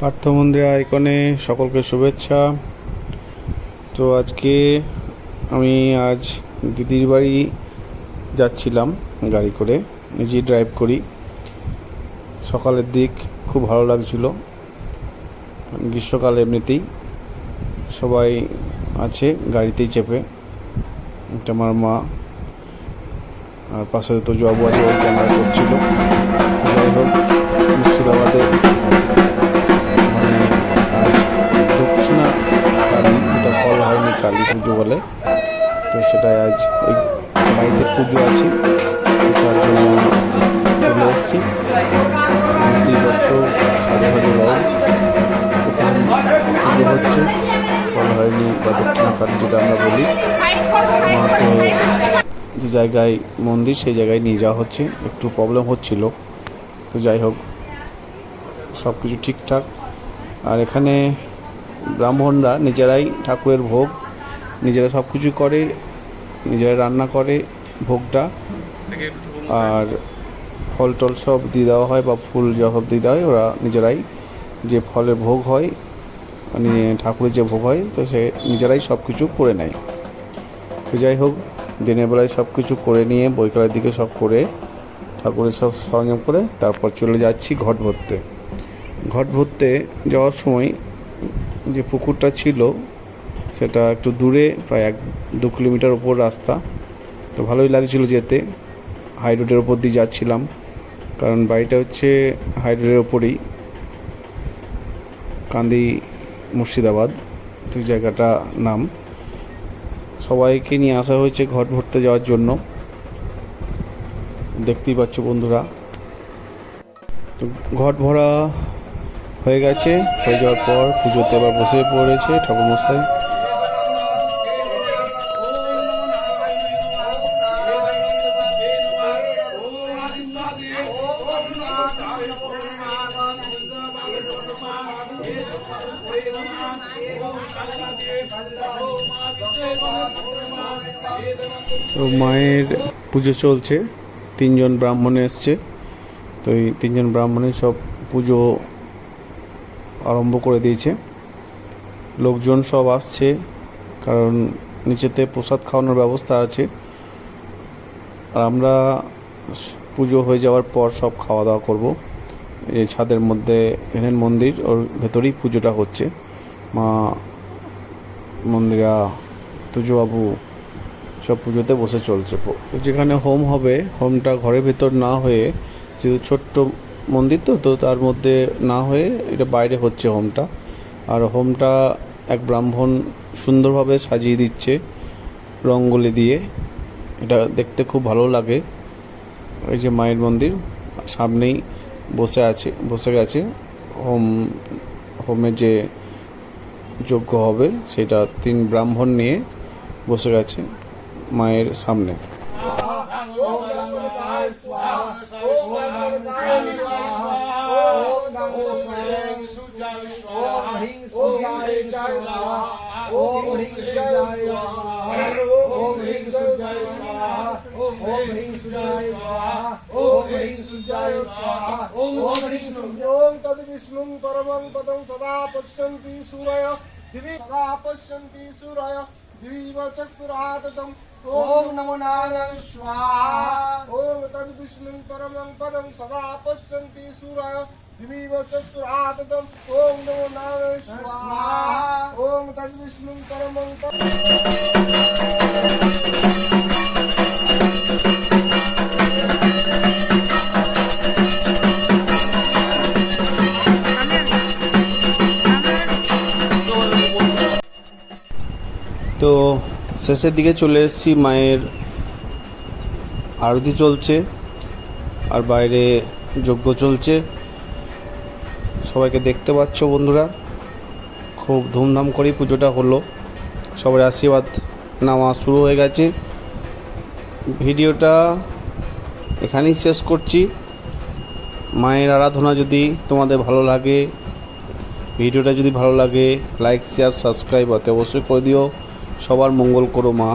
পার্থ মন্দির আইকনে সকলকে শুভেচ্ছা। তো আজকে আমি আজ দিদির বাড়ি যাচ্ছিলাম গাড়ি করে নিজেই ড্রাইভ করি। সকালের দিক খুব ভালো লাগছিল। গ্রীষ্মকাল এমনিতেই সবাই আছে গাড়িতেই চেপে। একটা আমার মা, আর পাশে তো জবাবু আছে ক্যামেরা করছিল। তো সেটাই আজ এই বাড়িতে পুজো আছে। তার জন্য চলে এসেছি। বুঝতেই পারছ রং। পুজো হচ্ছে। ফল হয়নি বা যেটা আমরা বলি। যে জায়গায় মন্দির, সেই জায়গায় নিয়ে যাওয়া হচ্ছে। একটু প্রবলেম হচ্ছিল। তো যাই হোক সব কিছু ঠিকঠাক। আর এখানে ব্রাহ্মণরা নিজেরাই ঠাকুরের ভোগ, নিজেরা সব কিছু করে। নিজেরা রান্না করে ভোগটা আর ফল টল সব দিয়ে দেওয়া হয় বা ফুল সব দিয়ে দেওয়া হয় ওরা নিজেরাই যে ফলের ভোগ হয় মানে ঠাকুরের যে ভোগ হয় তো সে নিজেরাই সব কিছু করে নেয়। তো যাই হোক দিনের বেলায় সব কিছু করে নিয়ে বৈকালের দিকে সব করে ঠাকুরের সব সরঞ্জাম করে তারপর চলে যাচ্ছি ঘট ভরতে। ঘট ভরতে যাওয়ার সময় যে পুকুরটা ছিল সেটা একটু দূরে, প্রায় এক, দু কিলোমিটার ওপর রাস্তা। তো ভালোই লাগছিল যেতে। হাই রোডের ওপর দিয়ে যাচ্ছিলাম। কারণ বাড়িটা হচ্ছে হাই রোডের ওপরেই। কান্দি মুর্শিদাবাদ। তো জায়গাটা নাম। সবাইকে নিয়ে আসা হয়েছে ঘট ভরতে যাওয়ার জন্য। দেখতেই পাচ্ছ বন্ধুরা। তো ঘট ভরা হয়ে গেছে। হয়ে যাওয়ার পর পুজোতে আবার বসে পড়েছে ঠাকুরমশাই। তো মায়ের পুজো চলছে, তিনজন ব্রাহ্মণ এসছে। তো এই তিনজন ব্রাহ্মণই সব পুজো আরম্ভ করে দিয়েছে। লোকজন সব আসছে, কারণ নিচেতে প্রসাদ খাওয়ানোর ব্যবস্থা আছে। আর আমরা পুজো হয়ে যাওয়ার পর সব খাওয়া দাওয়া করব। এই ছাদের মধ্যে এখানে মন্দির, ওর ভেতরেই পুজোটা হচ্ছে। মা মন্দিরা, তুজোবাবু সব পুজোতে বসে চলছে। যেখানে হোম হবে, হোমটা ঘরের ভেতর না হয়ে, যেহেতু ছোট্ট মন্দির তো তো তার মধ্যে না হয়ে এটা বাইরে হচ্ছে হোমটা। আর হোমটা এক ব্রাহ্মণ সুন্দরভাবে সাজিয়ে দিচ্ছে রঙ্গলি দিয়ে। এটা দেখতে খুব ভালো লাগে। এই যে মায়ের মন্দির, সামনেই বসে আছে, বসে গেছে। হোম, হোমে যে যজ্ঞ হবে, সেটা তিন ব্রাহ্মণ নিয়ে বসে গেছে মায়ের সামনে। ओम ह्रीं सूर्याय स्वाहा ओम ह्रीं सूर्याय स्वाहा ओम ह्रीं सूर्याय स्वाहा ओम ह्रीं सूर्याय स्वाहा ओम ह्रीं सूर्याय ॐ तद्विष्णुं परमं पदं सदा पश्यन्ति सूरय दिवि सदा पश्यन्ति सूरय दिविव चक्षुराततम् ओम नमो नारायण स्वाहा ॐ तद्विष्णुं परमं पदं सदा पश्यन्ति सूरय दिविव चक्षुराततम् ॐ नमो नारायण स्वाहा ॐ तद्विष्णुं परमं তো শেষের দিকে চলে এসেছি মায়ের আরতি চলছে, আর বাইরে যজ্ঞ চলছে। সবাইকে দেখতে পাচ্ছ বন্ধুরা, খুব ধুমধাম করেই পুজোটা হলো। সবার আশীর্বাদ নেওয়া শুরু হয়ে গেছে। ভিডিওটা এখানেই শেষ করছি। মায়ের আরাধনা যদি তোমাদের ভালো লাগে, ভিডিওটা যদি ভালো লাগে লাইক শেয়ার সাবস্ক্রাইব অতি অবশ্যই করে দিও। সবার মঙ্গল করো মা।